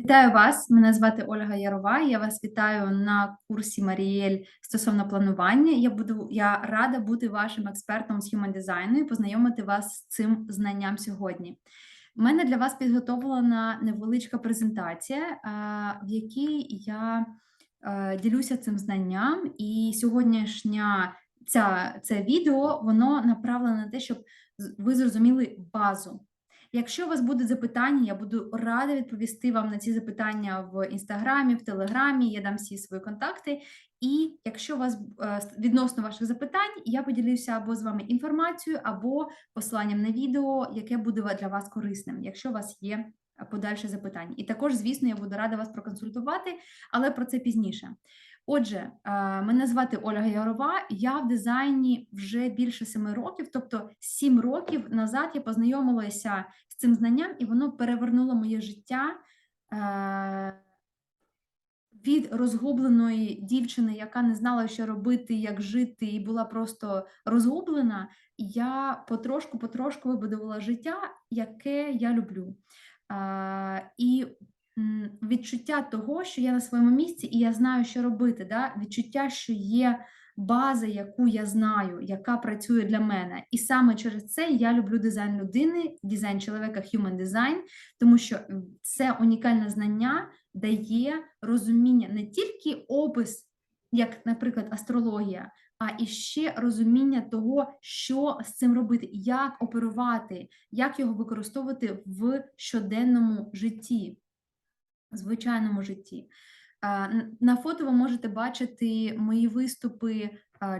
Вітаю вас! Мене звати Ольга Ярова. Я вас вітаю на курсі Маріель стосовно планування. Я буду я рада бути вашим експертом з Human Design і познайомити вас з цим знанням сьогодні. У мене для вас підготовлена невеличка презентація, е, в якій я е, ділюся цим знанням, і сьогоднішня ця, це відео воно направлене на те, щоб ви зрозуміли базу. Якщо у вас будуть запитання, я буду рада відповісти вам на ці запитання в інстаграмі, в телеграмі. Я дам всі свої контакти. І якщо у вас е, відносно ваших запитань, я поділюся або з вами інформацією, або посиланням на відео, яке буде для вас корисним, якщо у вас є подальше запитання. І також, звісно, я буду рада вас проконсультувати, але про це пізніше. Отже, е, мене звати Ольга Ярова. Я в дизайні вже більше семи років, тобто сім років назад я познайомилася з цим знанням, і воно перевернуло моє життя е, від розгубленої дівчини, яка не знала, що робити, як жити, і була просто розгублена. Я потрошку-потрошку вибудувала життя, яке я люблю. Е, і відчуття того, що я на своєму місці і я знаю, що робити. Да? Відчуття, що є база, яку я знаю, яка працює для мене. І саме через це я люблю дизайн людини, дизайн чоловіка, human design, тому що це унікальне знання дає розуміння не тільки опис, як, наприклад, астрологія, а і ще розуміння того, що з цим робити, як оперувати, як його використовувати в щоденному житті звичайному житті. На фото ви можете бачити мої виступи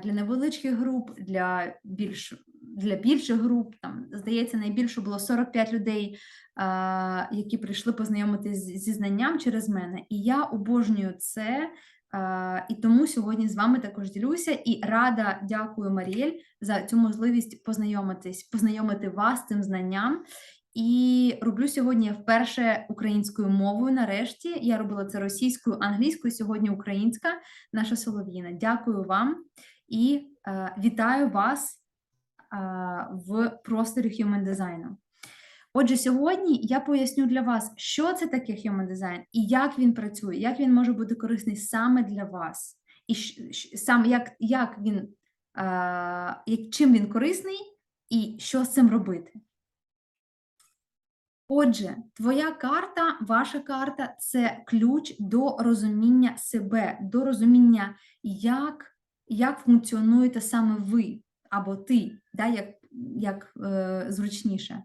для невеличких груп, для більш для більших груп. Там здається, найбільше було 45 людей, які прийшли познайомитись зі знанням через мене. І я обожнюю це. І тому сьогодні з вами також ділюся і рада дякую Маріель за цю можливість познайомитись, познайомити вас з цим знанням. І роблю сьогодні вперше українською мовою. Нарешті я робила це російською, англійською. Сьогодні українська, наша Солов'їна. Дякую вам і е, вітаю вас е, в просторі Human Design. Отже, сьогодні я поясню для вас, що це таке Human Design і як він працює, як він може бути корисний саме для вас, і саме як, як він, е, чим він корисний, і що з цим робити. Отже, твоя карта, ваша карта це ключ до розуміння себе, до розуміння, як, як функціонуєте саме ви або ти, да, як, як е, зручніше.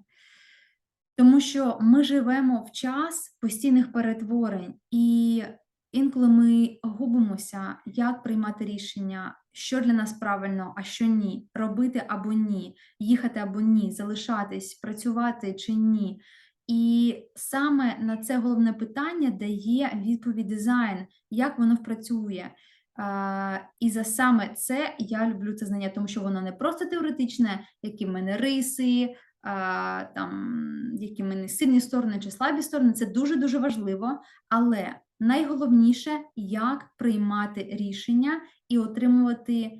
Тому що ми живемо в час постійних перетворень, і інколи ми губимося, як приймати рішення, що для нас правильно, а що ні, робити або ні, їхати або ні, залишатись, працювати чи ні. І саме на це головне питання дає відповідь дизайн, як воно впрацює. А, і за саме це я люблю це знання, тому що воно не просто теоретичне, які в мене риси, а, там, які в мене сильні сторони чи слабі сторони. Це дуже-дуже важливо. Але найголовніше, як приймати рішення і отримувати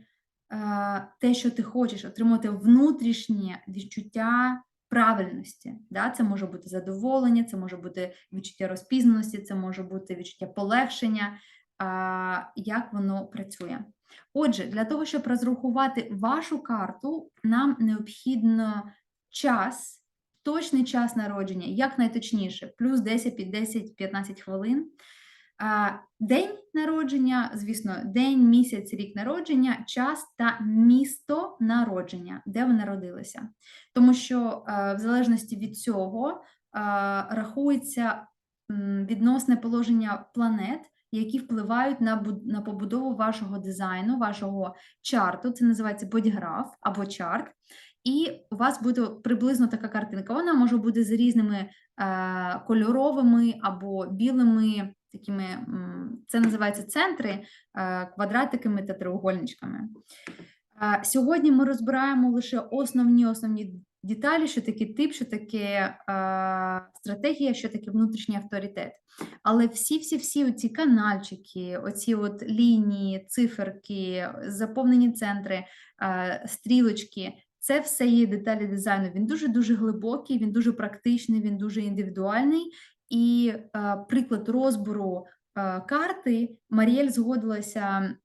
е, те, що ти хочеш, отримувати внутрішнє відчуття правильності. Да? Це може бути задоволення, це може бути відчуття розпізнаності, це може бути відчуття полегшення, а, як воно працює. Отже, для того, щоб розрахувати вашу карту, нам необхідно час, точний час народження, як найточніше, плюс 10, під 10, 15 хвилин. День народження, звісно, день, місяць, рік народження, час та місто народження, де ви народилися. Тому що е, в залежності від цього е, рахується відносне положення планет, які впливають на, побудову вашого дизайну, вашого чарту. Це називається бодіграф або чарт. І у вас буде приблизно така картинка. Вона може бути з різними е, кольоровими або білими такими, це називається центри, е, квадратиками та треугольничками. Е, Сьогодні ми розбираємо лише основні основні деталі, що таке тип, що таке е, стратегія, що таке внутрішній авторитет. Але всі-всі-всі оці канальчики, оці от лінії, циферки, заповнені центри, стрілочки. Це все є деталі дизайну. Він дуже дуже глибокий, він дуже практичний, він дуже індивідуальний. І е, приклад розбору е, карти Маріель згодилася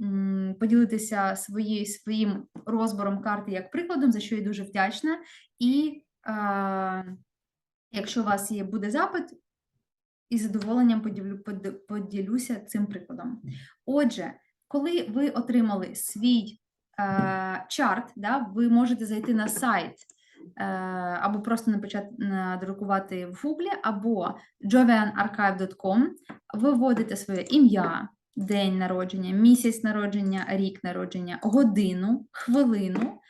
поділитися своєю своїм розбором карти як прикладом, за що я дуже вдячна. І е, якщо у вас є буде запит, із задоволенням поділю, поділюся цим прикладом. Отже, коли ви отримали свій чарт, да, ви можете зайти на сайт або просто надрукувати в Гуглі, або jovianarchive.com, ви вводите своє ім'я, день народження, місяць народження, рік народження, годину, хвилину,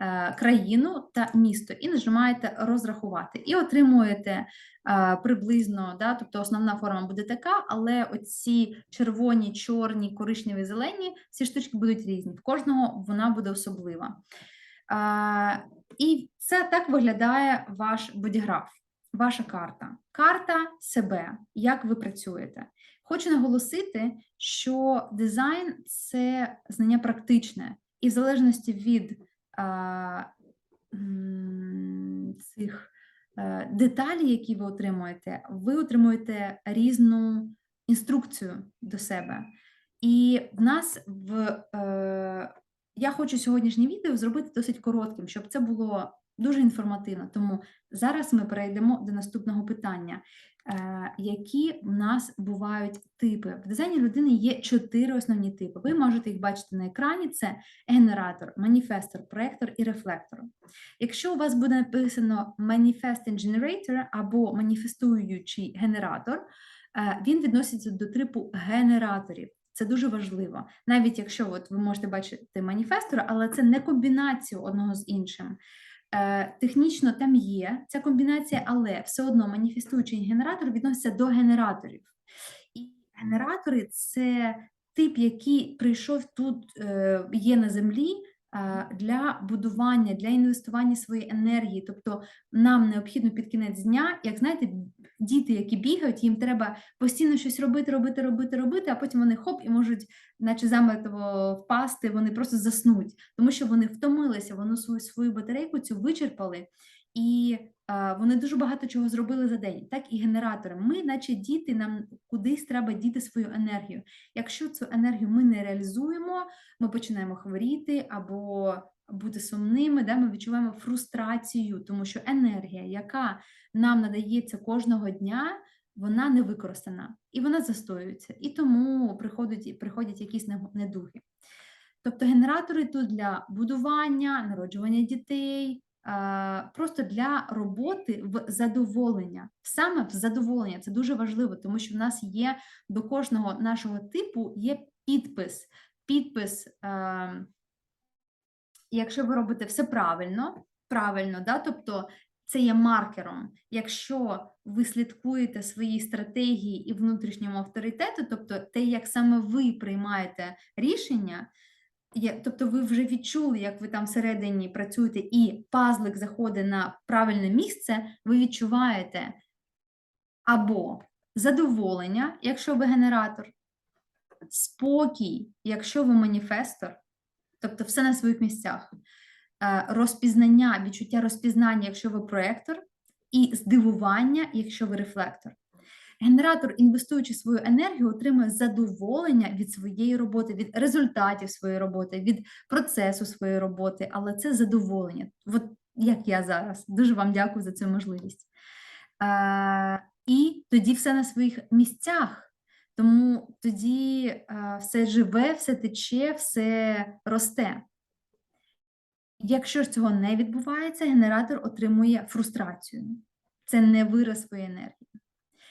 е, країну та місто, і нажимаєте розрахувати, і отримуєте е, приблизно, да, тобто основна форма буде така, але оці червоні, чорні, коричневі, зелені, ці штучки будуть різні. В кожного вона буде особлива. І це так виглядає ваш бодіграф, ваша карта. Карта себе, як ви працюєте. Хочу наголосити, що дизайн це знання практичне, і в залежності від а, цих е, деталей, які ви отримуєте, ви отримуєте різну інструкцію до себе. І в нас в е, я хочу сьогоднішнє відео зробити досить коротким, щоб це було дуже інформативно. Тому зараз ми перейдемо до наступного питання. Е, які в нас бувають типи? В дизайні людини є чотири основні типи. Ви можете їх бачити на екрані: це генератор, маніфестор, проектор і рефлектор. Якщо у вас буде написано Manifesting Generator або маніфестуючий генератор, е, він відноситься до типу генераторів. Це дуже важливо. Навіть якщо от ви можете бачити маніфестора, але це не комбінацію одного з іншим. Е, Технічно там є ця комбінація, але все одно маніфестуючий генератор відноситься до генераторів. І генератори це тип, який прийшов тут, е, є на землі для будування, для інвестування своєї енергії. Тобто нам необхідно під кінець дня, як знаєте, діти, які бігають, їм треба постійно щось робити, робити, робити, робити, а потім вони хоп і можуть, наче замертво впасти, вони просто заснуть, тому що вони втомилися, вони свою свою батарейку цю вичерпали. І а, вони дуже багато чого зробили за день, так і генератори. Ми, наче діти, нам кудись треба діти свою енергію. Якщо цю енергію ми не реалізуємо, ми починаємо хворіти або бути сумними, де ми відчуваємо фрустрацію, тому що енергія, яка нам надається кожного дня, вона не використана і вона застоюється. І тому приходять, приходять якісь не- недуги. Тобто генератори тут для будування, народжування дітей, просто для роботи в задоволення. Саме в задоволення це дуже важливо, тому що в нас є до кожного нашого типу є підпис. Підпис, якщо ви робите все правильно, правильно, да? тобто це є маркером. Якщо ви слідкуєте своїй стратегії і внутрішньому авторитету, тобто те, як саме ви приймаєте рішення, є, тобто ви вже відчули, як ви там всередині працюєте, і пазлик заходить на правильне місце, ви відчуваєте або задоволення, якщо ви генератор, спокій, якщо ви маніфестор, тобто все на своїх місцях, е, розпізнання, відчуття розпізнання, якщо ви проектор, і здивування, якщо ви рефлектор. Генератор, інвестуючи свою енергію, отримує задоволення від своєї роботи, від результатів своєї роботи, від процесу своєї роботи, але це задоволення. От як я зараз. Дуже вам дякую за цю можливість. Е, і тоді все на своїх місцях. Тому тоді е, все живе, все тече, все росте. Якщо ж цього не відбувається, генератор отримує фрустрацію. Це не вираз своєї енергії.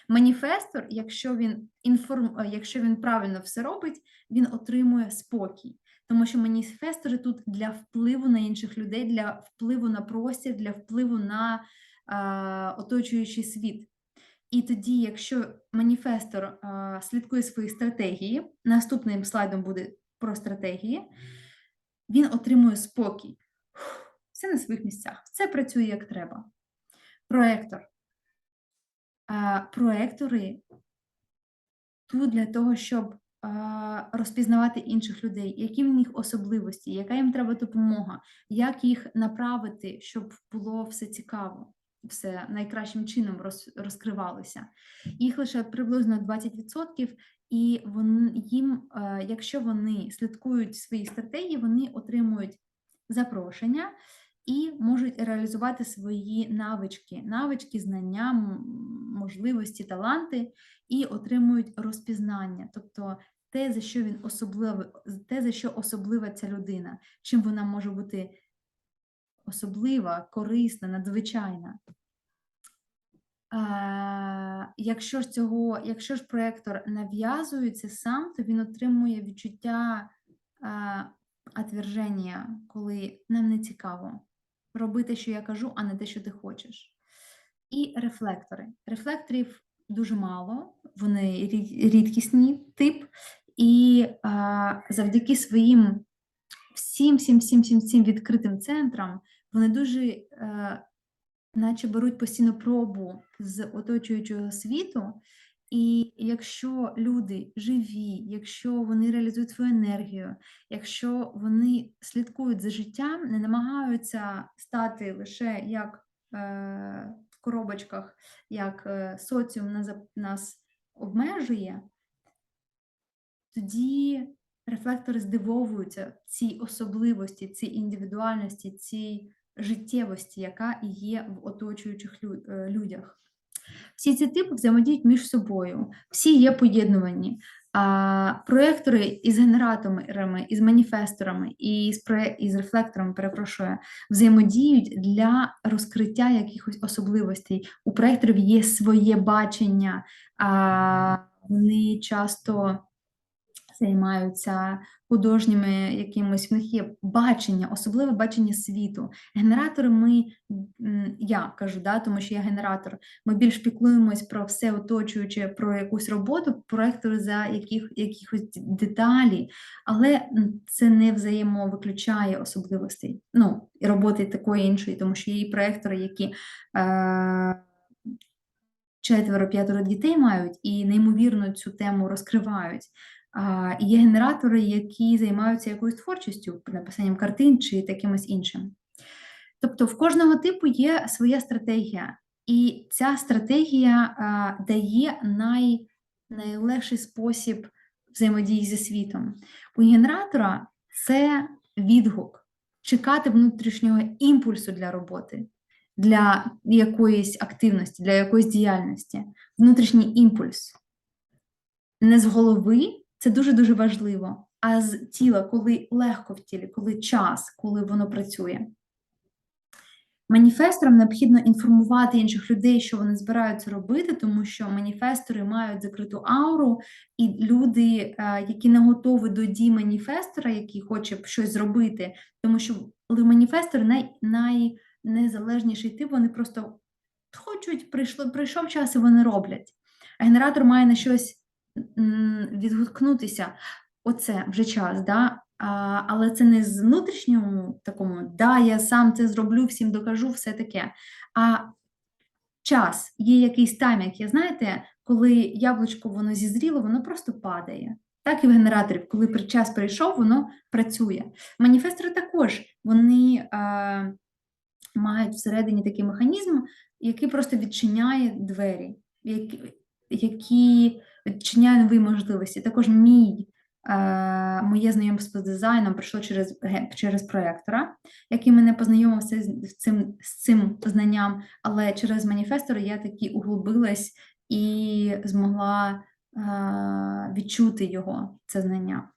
Маніфестор, якщо він інформ... е, якщо він правильно все робить, він отримує спокій. Тому що маніфестори тут для впливу на інших людей, для впливу на простір, для впливу на е, оточуючий світ. І тоді, якщо маніфестор е, слідкує свої стратегії, наступним слайдом буде про стратегії, він отримує спокій. Все на своїх місцях, все працює як треба. Проектор. Е, проектори тут для того, щоб е, розпізнавати інших людей, які в них особливості, яка їм треба допомога, як їх направити, щоб було все цікаво. все найкращим чином роз, розкривалося. Їх лише приблизно 20%, і вон, їм, е, якщо вони слідкують свої стратегії, вони отримують запрошення і можуть реалізувати свої навички, навички, знання, можливості, таланти і отримують розпізнання, тобто те, за що він особливий, те, за що особлива ця людина, чим вона може бути особлива, корисна, надзвичайна. Якщо ж цього, якщо ж проектор нав'язується сам, то він отримує відчуття отверження, коли нам не цікаво робити, що я кажу, а не те, що ти хочеш. І рефлектори. Рефлекторів дуже мало, вони рід- рідкісний тип, і е, завдяки своїм всім, всім, всім, всім, всім відкритим центрам вони дуже е, наче беруть постійно пробу з оточуючого світу. І якщо люди живі, якщо вони реалізують свою енергію, якщо вони слідкують за життям, не намагаються стати лише як е, в коробочках, як е, соціум нас, обмежує, тоді рефлектори здивовуються цій особливості, цій індивідуальності, цій життєвості, яка є в оточуючих е, людях. Всі ці типи взаємодіють між собою, всі є поєднувані. А, проектори із генераторами, із маніфесторами і з, пре- і рефлекторами, перепрошую, взаємодіють для розкриття якихось особливостей. У проекторів є своє бачення, а, вони часто займаються художніми якимось, в них є бачення, особливе бачення світу. Генератори ми, я кажу, да, тому що я генератор, ми більш піклуємось про все оточуюче, про якусь роботу, проектори за яких, якихось деталі, але це не взаємовиключає особливостей. Ну, роботи такої іншої, тому що є і проектори, які. Е- Четверо-п'ятеро дітей мають і неймовірно цю тему розкривають. Є генератори, які займаються якоюсь творчістю, написанням картин чи такимось іншим. Тобто в кожного типу є своя стратегія, і ця стратегія а, дає най, найлегший спосіб взаємодії зі світом. У генератора це відгук, чекати внутрішнього імпульсу для роботи, для якоїсь активності, для якоїсь діяльності, внутрішній імпульс. Не з голови, це дуже-дуже важливо, а з тіла, коли легко в тілі, коли час, коли воно працює. Маніфесторам необхідно інформувати інших людей, що вони збираються робити, тому що маніфестори мають закриту ауру, і люди, е, які не готові до дій маніфестора, який хоче щось зробити, тому що але маніфестори най, найнезалежніший тип, вони просто хочуть, прийшло, прийшов час і вони роблять. А генератор має на щось відгукнутися. Оце вже час, да? А, але це не з внутрішньому такому, да, я сам це зроблю, всім докажу, все таке. А час, є якийсь таймінг. Я знаєте, коли яблучко воно зізріло, воно просто падає. Так і в генераторів, коли час прийшов, воно працює. Маніфестори також вони е, мають всередині такий механізм, який просто відчиняє двері, які, які відчиняє нові можливості. Також мій Е, моє знайомство з дизайном пройшло через, через проектора, який мене познайомився з цим, з цим знанням, але через маніфестор я таки углубилась і змогла е, відчути його, це знання.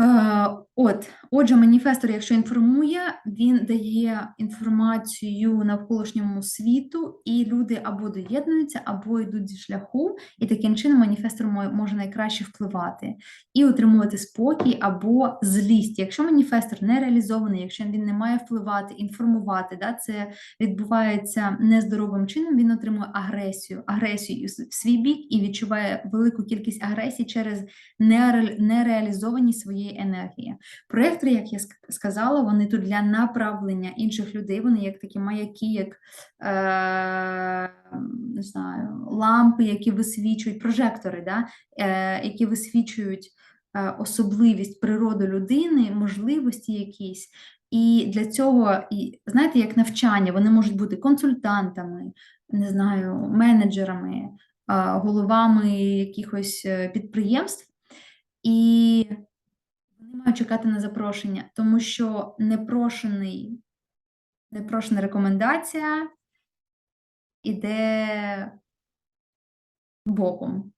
Е, От, отже, маніфестор, якщо інформує, він дає інформацію навколишньому світу, і люди або доєднуються, або йдуть зі шляху, і таким чином маніфестор може найкраще впливати і отримувати спокій або злість. Якщо маніфестор не реалізований, якщо він не має впливати, інформувати, да, це відбувається нездоровим чином, він отримує агресію, агресію в свій бік і відчуває велику кількість агресії через нере- нереалізованість своєї енергії. Проектори, як я сказала, вони тут для направлення інших людей, вони як такі маяки, як е, не знаю, лампи, які висвічують, прожектори, да, е, які висвічують е, особливість природи людини, можливості якісь. І для цього, і знаєте, як навчання, вони можуть бути консультантами, не знаю, менеджерами, а, головами якихось е, підприємств, і вони мають чекати на запрошення, тому що непрошений, непрошена рекомендація іде боком.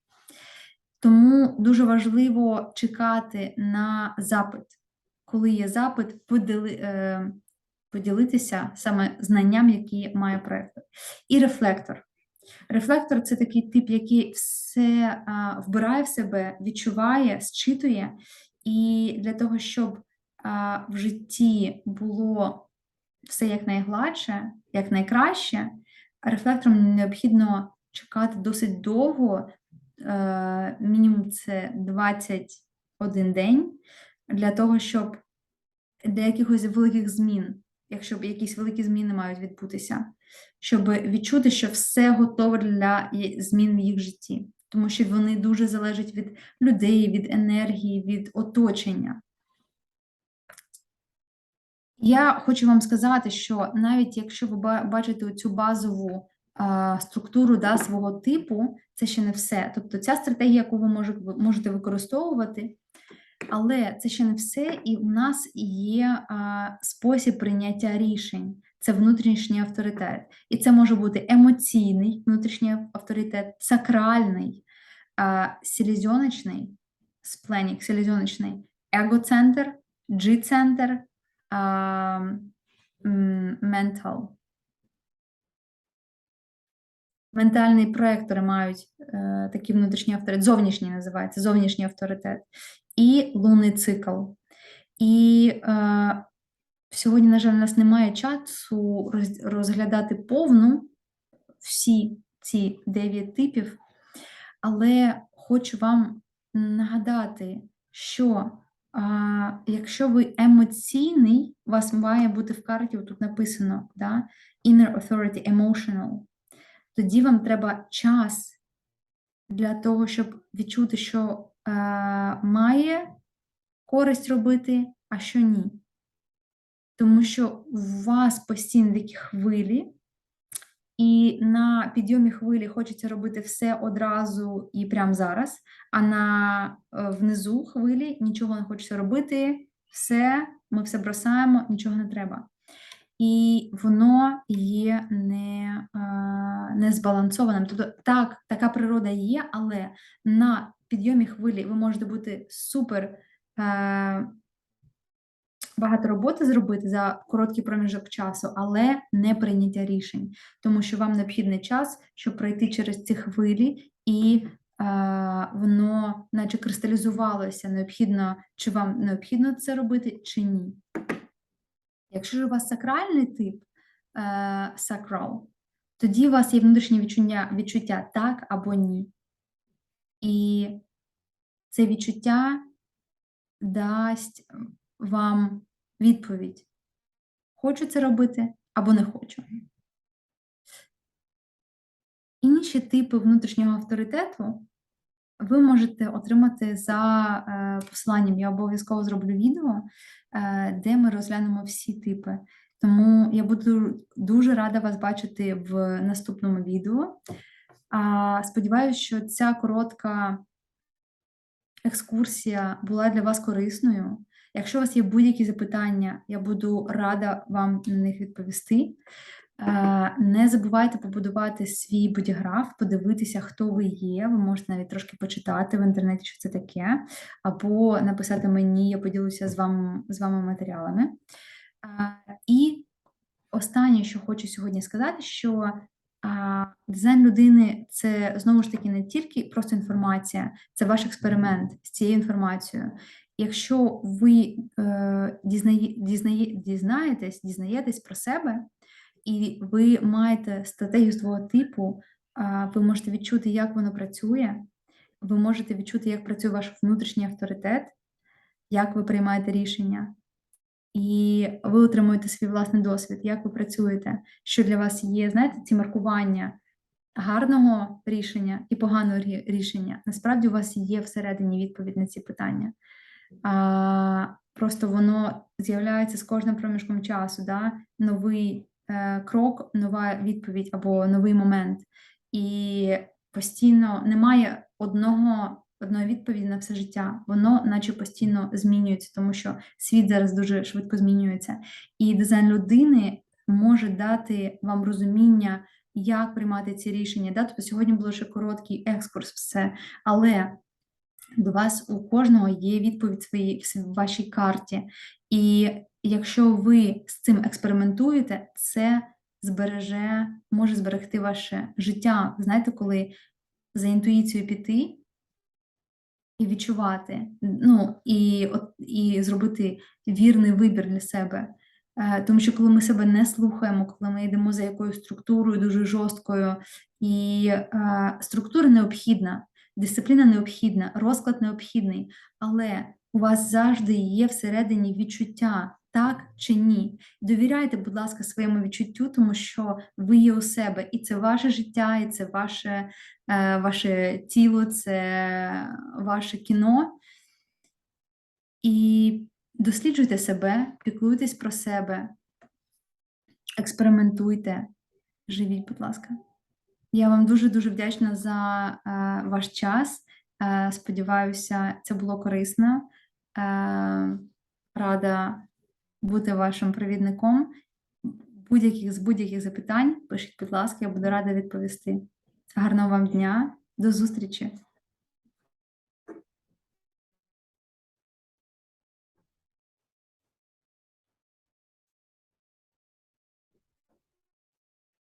Тому дуже важливо чекати на запит. Коли є запит, поділи, е, поділитися саме знанням, які має проєкт. І рефлектор. Рефлектор це такий тип, який все вбирає в себе, відчуває, зчитує. І для того, щоб а, в житті було все як найгладше, як найкраще, рефлекторам необхідно чекати досить довго, е, мінімум це 21 день, для того, щоб для якихось великих змін, якщо якісь великі зміни мають відбутися, щоб відчути, що все готове для змін в їх житті, тому що вони дуже залежать від людей, від енергії, від оточення. Я хочу вам сказати, що навіть якщо ви бачите цю базову структуру да, свого типу, це ще не все. Тобто ця стратегія, яку ви можете використовувати, але це ще не все, і у нас є спосіб прийняття рішень. Це внутрішній авторитет. І це може бути емоційний внутрішній авторитет, сакральний, селезіночний, спленік, селезіночний, егоцентр, G-центр, а, м. Ментальні проектори мають е, такий внутрішній авторитет, зовнішній називається, зовнішній авторитет, і лунний цикл. І е, сьогодні, на жаль, у нас немає часу розглядати повну всі ці дев'ять типів, але хочу вам нагадати, що а, якщо ви емоційний, у вас має бути в карті, тут написано да, Inner Authority Emotional, тоді вам треба час для того, щоб відчути, що е, має користь робити, а що ні. Тому що у вас постійно такі хвилі, і на підйомі хвилі хочеться робити все одразу і прямо зараз, а на е, внизу хвилі нічого не хочеться робити, все, ми все бросаємо, нічого не треба. І воно є не, е, не збалансованим. Тобто, так, така природа є, але на підйомі хвилі ви можете бути супер е, багато роботи зробити за короткий проміжок часу, але не прийняття рішень, тому що вам необхідний час, щоб пройти через ці хвилі, і е, воно, наче кристалізувалося, необхідно, чи вам необхідно це робити, чи ні. Якщо ж у вас сакральний тип е, сакрал, тоді у вас є внутрішнє відчуття, відчуття так або ні. І це відчуття дасть вам відповідь: хочу це робити або не хочу. Інші типи внутрішнього авторитету ви можете отримати за е, посиланням. Я обов'язково зроблю відео, е, де ми розглянемо всі типи. Тому я буду дуже рада вас бачити в наступному відео. Сподіваюся, що ця коротка екскурсія була для вас корисною. Якщо у вас є будь-які запитання, я буду рада вам на них відповісти. Е, Не забувайте побудувати свій бодіграф, подивитися, хто ви є. Ви можете навіть трошки почитати в інтернеті, що це таке, або написати мені, я поділюся з вами, з вами матеріалами. Е, І останнє, що хочу сьогодні сказати, що дизайн людини це знову ж таки не тільки просто інформація, це ваш експеримент з цією інформацією. Якщо ви е, дізнає, дізнає, дізнаєтесь, дізнаєтесь про себе, і ви маєте стратегію свого типу, а, ви можете відчути, як воно працює, ви можете відчути, як працює ваш внутрішній авторитет, як ви приймаєте рішення. І ви отримуєте свій власний досвід, як ви працюєте, що для вас є, знаєте, ці маркування гарного рішення і поганого рішення. Насправді у вас є всередині відповідь на ці питання. А, просто воно з'являється з кожним проміжком часу, да? новий е, крок, нова відповідь або новий момент. І постійно немає одного. Одної відповіді на все життя, воно наче постійно змінюється, тому що світ зараз дуже швидко змінюється. І дизайн людини може дати вам розуміння, як приймати ці рішення. Да? Тобто сьогодні було ще короткий екскурс, все, але до вас у кожного є відповідь своїй в вашій карті. І якщо ви з цим експериментуєте, це збереже, може зберегти ваше життя. Знаєте, коли за інтуїцією піти і відчувати, ну і, от, і зробити вірний вибір для себе. Е, Тому що коли ми себе не слухаємо, коли ми йдемо за якоюсь структурою дуже жорсткою, і е, структура необхідна, дисципліна необхідна, розклад необхідний, але у вас завжди є всередині відчуття, так чи ні. Довіряйте, будь ласка, своєму відчуттю, тому що ви є у себе, і це ваше життя, і це ваше, е, ваше тіло, це ваше кіно. І досліджуйте себе, піклуйтесь про себе, експериментуйте, живіть, будь ласка. Я вам дуже-дуже вдячна за е, ваш час. Е, сподіваюся, це було корисно. Е, рада бути вашим провідником. Будь-яких з будь-яких запитань пишіть, будь ласка, я буду рада відповісти. Гарного вам дня, до зустрічі!